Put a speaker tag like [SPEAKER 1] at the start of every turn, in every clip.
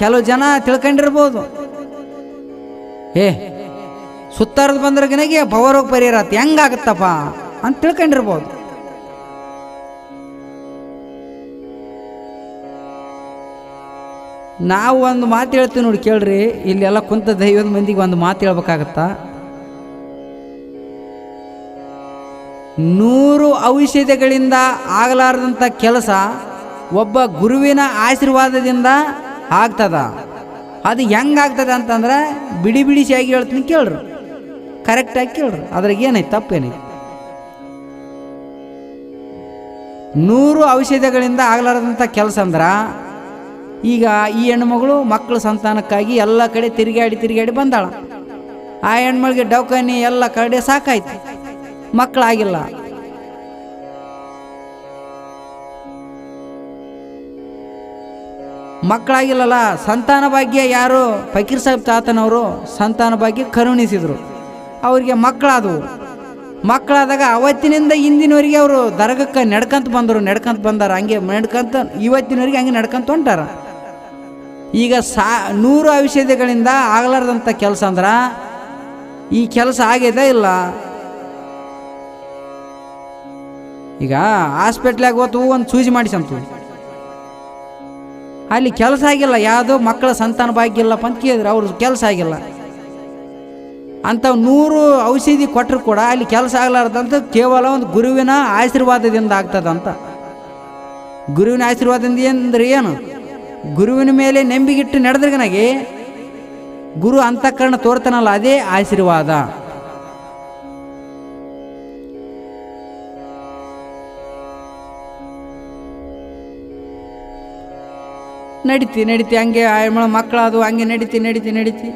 [SPEAKER 1] ಕೆಲವು ಜನ ತಿಳ್ಕೊಂಡಿರ್ಬೋದು. ಏ, ಸುತ್ತಾರದು ಬಂದ್ರಗನಿಗೆ ಭವರೋಗ ಪರಿಹಾರ ಹೆಂಗಾಗತ್ತಪ್ಪ ಅಂತ ತಿಳ್ಕೊಂಡಿರ್ಬೋದು. ನಾವು ಒಂದು ಮಾತು ಹೇಳ್ತೀವಿ ನೋಡಿ, ಕೇಳ್ರಿ. ಇಲ್ಲೆಲ್ಲ ಕುಂತ ದೈವದ ಮಂದಿಗೆ ಒಂದು ಮಾತು ಹೇಳ್ಬೇಕಾಗತ್ತಾ. ನೂರು ಔಷಧಿಗಳಿಂದ ಆಗಲಾರದಂಥ ಕೆಲಸ ಒಬ್ಬ ಗುರುವಿನ ಆಶೀರ್ವಾದದಿಂದ ಆಗ್ತದ? ಅದು ಹೆಂಗಾಗ್ತದೆ ಅಂತಂದ್ರೆ ಬಿಡಿ ಬಿಡಿಸಿಯಾಗಿ ಹೇಳ್ತೀನಿ ಕೇಳ್ರಿ. ಕರೆಕ್ಟಾಗಿ ಕೇಳ್ರಿ. ಅದ್ರಾಗ ಏನೈತೆ ತಪ್ಪೇನೈತೆ ನೂರು ಔಷಧಿಗಳಿಂದ ಆಗಲಾರದಂಥ ಕೆಲಸ ಅಂದ್ರೆ ಈಗ ಈ ಹೆಣ್ಮಗಳು ಮಕ್ಕಳ ಸಂತಾನಕ್ಕಾಗಿ ಎಲ್ಲ ಕಡೆ ತಿರುಗಾಡಿ ತಿರುಗಾಡಿ ಬಂದಾಳ. ಆ ಹೆಣ್ಮಗಳಿಗೆ ಡೌಕಾನಿ ಎಲ್ಲ ಕಡೆ ಸಾಕಾಯ್ತು. ಮಕ್ಕಳಾಗಿಲ್ಲ ಮಕ್ಕಳಾಗಿಲ್ಲಲ್ಲ, ಸಂತಾನ ಭಾಗ್ಯ ಯಾರು? ಫಕೀರ್ ಸಾಹೇಬ್ ತಾತನವರು ಸಂತಾನ ಭಾಗ್ಯ ಕರುಣಿಸಿದ್ರು. ಅವರಿಗೆ ಮಕ್ಕಳಾದವು. ಮಕ್ಕಳಾದಾಗ ಅವತ್ತಿನಿಂದ ಇಂದಿನವರೆಗೆ ಅವರು ದರ್ಗಕ್ಕೆ ನಡ್ಕಂತ ಬಂದರು. ನಡ್ಕಂತ ಬಂದಾರ, ಹಂಗೆ ನಡ್ಕಂತ, ಇವತ್ತಿನವರಿಗೆ ಹಂಗೆ ನಡ್ಕಂತ ಹೊಂಟಾರ. ಈಗ ಸಾ, ನೂರು ಔಷಧಿಗಳಿಂದ ಆಗಲಾರ್ದಂಥ ಕೆಲಸ ಅಂದ್ರೆ, ಈ ಕೆಲಸ ಆಗ್ಯದ ಇಲ್ಲ? ಈಗ ಹಾಸ್ಪಿಟ್ಲಾಗ ಹೋತು, ಒಂದು ಸೂಜಿ ಮಾಡಿಸಂತು. ಅಲ್ಲಿ ಕೆಲಸ ಆಗಿಲ್ಲ, ಯಾವುದೋ ಮಕ್ಕಳ ಸಂತಾನ ಭಾಗ್ಯ ಅಂತ ಕೇಳಿದ್ರು. ಅವ್ರ ಕೆಲಸ ಆಗಿಲ್ಲ. ಅಂತ ನೂರು ಔಷಧಿ ಕೊಟ್ಟರು ಕೂಡ ಅಲ್ಲಿ ಕೆಲಸ ಆಗಲಾರ್ದಂತ ಕೇವಲ ಒಂದು ಗುರುವಿನ ಆಶೀರ್ವಾದದಿಂದ ಆಗ್ತದಂತ ಗುರುವಿನ ಆಶೀರ್ವಾದದಿಂದ ಅಂದ್ರೆ ಏನು? ಗುರುವಿನ ಮೇಲೆ ನಂಬಿಗಿಟ್ಟು ನಡೆದ್ರಗನಾಗಿ ಗುರು ಅಂತಃಕರಣ ತೋರ್ತಾನಲ್ಲ, ಅದೇ ಆಶೀರ್ವಾದ. ನಡೀತಿ ನಡೀತಿ. ಹಂಗೆ ಮಕ್ಕಳು ಮಕ್ಕಳದು ಹಂಗೆ ನಡೀತಿ ನಡೀತಿ ನಡೀತಿ.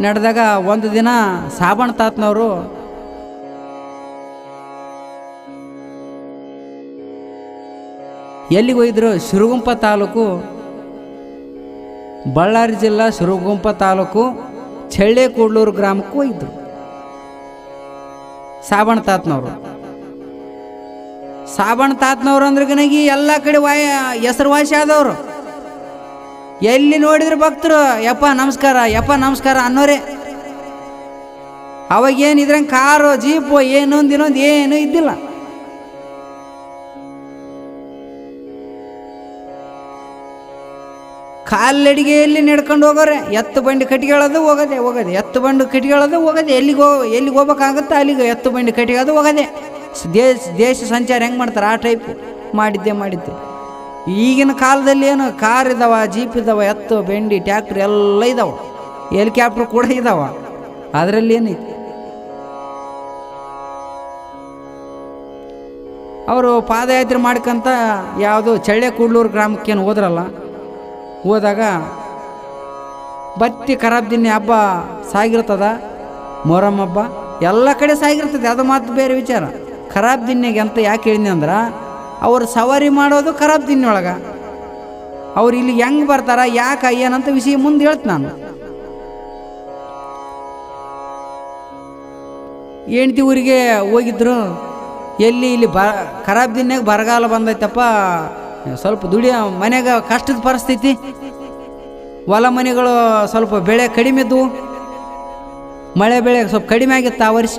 [SPEAKER 1] ನಡೆದಾಗ ಒಂದು ದಿನ ಸಾಬಣ್ಣ ತಾತನವರು, ಎಲ್ಲಿಗೆ ಹೋಗಿದ್ರು? ಶಿರುಗುಂಪ ತಾಲೂಕು, ಬಳ್ಳಾರಿ ಜಿಲ್ಲಾ ಶಿರುಗುಂಪ ತಾಲೂಕು ಚಳ್ಳೆ ಕೂಡ್ಲೂರು ಗ್ರಾಮಕ್ಕೆ ಹೋಗಿದ್ರು. ಸಾಬಣ್ಣ ತಾತನವರು. ಸಾಬಣ್ಣ ತಾತ್ನವ್ರು ಅಂದ್ರೆ ಗನಗಿ ಎಲ್ಲ ಕಡೆ ವಾಯ ಹೆಸರುವಾಸಿ ಆದವರು. ಎಲ್ಲಿ ನೋಡಿದ್ರು ಭಕ್ತರು, ಯಪ್ಪ ನಮಸ್ಕಾರ ಯಪ್ಪ ನಮಸ್ಕಾರ ಅನ್ನೋರೇ. ಅವಾಗೇನು ಇದ್ರಂಗೆ ಕಾರು, ಜೀಪು, ಏನೊಂದು ಇನ್ನೊಂದು ಏನು ಇದ್ದಿಲ್ಲ. ಕಾಲಡಿಗೆಯಲ್ಲಿ ನಡ್ಕೊಂಡು ಹೋಗೋರೆ, ಎತ್ತು ಬಂಡಿ ಕಟ್ಕೊಳ್ಳೋದು ಹೋಗೋದೆ, ಹೋಗದೆ. ಎತ್ತು ಬಂಡು ಕಟ್ಕೊಳ್ಳೋದು ಹೋಗೋದೆ, ಎಲ್ಲಿಗೆ ಎಲ್ಲಿಗೆ ಹೋಗ್ಬೇಕಾಗುತ್ತೆ, ಅಲ್ಲಿಗೆ ಎತ್ತು ಬಂಡಿ ಕಟ್ಕೊಳ್ಳೋದು ಹೋಗೋದೆ. ದೇಶ ದೇಶ ಸಂಚಾರ ಹೆಂಗೆ ಮಾಡ್ತಾರೆ? ಆ ಟೈಪ್ ಮಾಡಿದ್ದೆ ಮಾಡಿದ್ದೆ. ಈಗಿನ ಕಾಲದಲ್ಲಿ ಏನು ಕಾರ್ ಇದಾವ ಜೀಪ್ ಇದಾವ, ಎತ್ತು, ಬೆಂಡಿ ಟ್ಯಾಕ್ಟ್ರಿ ಎಲ್ಲ ಇದಾವ. ಹೆಲಿಕಾಪ್ಟರ್ ಕೂಡ ಇದಾವ. ಅದರಲ್ಲಿ ಏನೈತಿ? ಅವರು ಪಾದಯಾತ್ರೆ ಮಾಡ್ಕೊಂತ ಯಾವುದು ಚಳ್ಳೆ ಕೂಡ್ಲೂರು ಗ್ರಾಮಕ್ಕೇನು ಹೋದ್ರಲ್ಲ, ಹೋದಾಗ ಬತ್ತಿ ಖರಾಬ್ ದಿನ ಹಬ್ಬ ಸಾಗಿರ್ತದ ಮೊಹರಂ ಹಬ್ಬ, ಎಲ್ಲ ಕಡೆ ಸಾಗಿರ್ತದೆ. ಅದು ಮಾತು ಬೇರೆ ವಿಚಾರ. ಖರಾಬ್ ದಿನ್ನಿಗೆ ಅಂತ ಯಾಕೆ ಹೇಳಿದ್ನಿ ಅಂದ್ರೆ, ಅವ್ರು ಸವಾರಿ ಮಾಡೋದು ಖರಾಬ್ ದಿನ್ನೊಳಗೆ. ಅವ್ರು ಇಲ್ಲಿ ಹೆಂಗೆ ಬರ್ತಾರ, ಯಾಕೆ ಏನಂತ ವಿಷಯ ಮುಂದೆ ಹೇಳ್ತ ನಾನು. ಹೆಂಡ್ತಿ ಊರಿಗೆ ಹೋಗಿದ್ರು, ಎಲ್ಲಿ ಇಲ್ಲಿ ಬ, ಖರಾಬ್ ದಿನ್ಯಾಗ ಬರಗಾಲ ಬಂದೈತಪ್ಪ, ಸ್ವಲ್ಪ ದುಡಿಯ ಮನೆಗೆ ಕಷ್ಟದ ಪರಿಸ್ಥಿತಿ. ಹೊಲ ಮನೆಗಳು ಸ್ವಲ್ಪ ಬೆಳೆ ಕಡಿಮೆ ಇದ್ದವು ಮಳೆ ಬೆಳೆ ಸ್ವಲ್ಪ ಕಡಿಮೆ ಆಗಿತ್ತು ಆ ವರ್ಷ.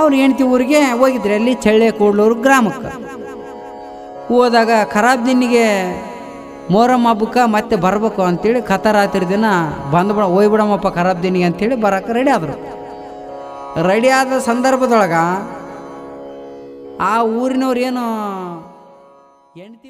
[SPEAKER 1] ಅವ್ರು ಹೆಂಡ್ತಿ ಊರಿಗೆ ಹೋಗಿದ್ರು ಅಲ್ಲಿ ಚಳ್ಳೆ ಕೂಡ್ಲೂರು ಗ್ರಾಮಕ್ಕೆ. ಹೋದಾಗ ಖರಾಬ್ ದಿನಿಗೆ ಮೊಹರಂ ಹಬ್ಬಕ್ಕೆ ಮತ್ತೆ ಬರಬೇಕು ಅಂತೇಳಿ ಕತರಾತ್ರಿ ದಿನ ಬಂದ್ಬಿಡ ಹೋಯ್ಬಿಡಮ್ಮಪ್ಪ ಖರಾಬ್ ದಿನಿಗೆ ಅಂತೇಳಿ ಬರೋಕೆ ರೆಡಿ ಆದರು. ರೆಡಿ ಆದ ಸಂದರ್ಭದೊಳಗೆ ಆ ಊರಿನವ್ರು ಏನು ಹೆಂಡ್ತಿ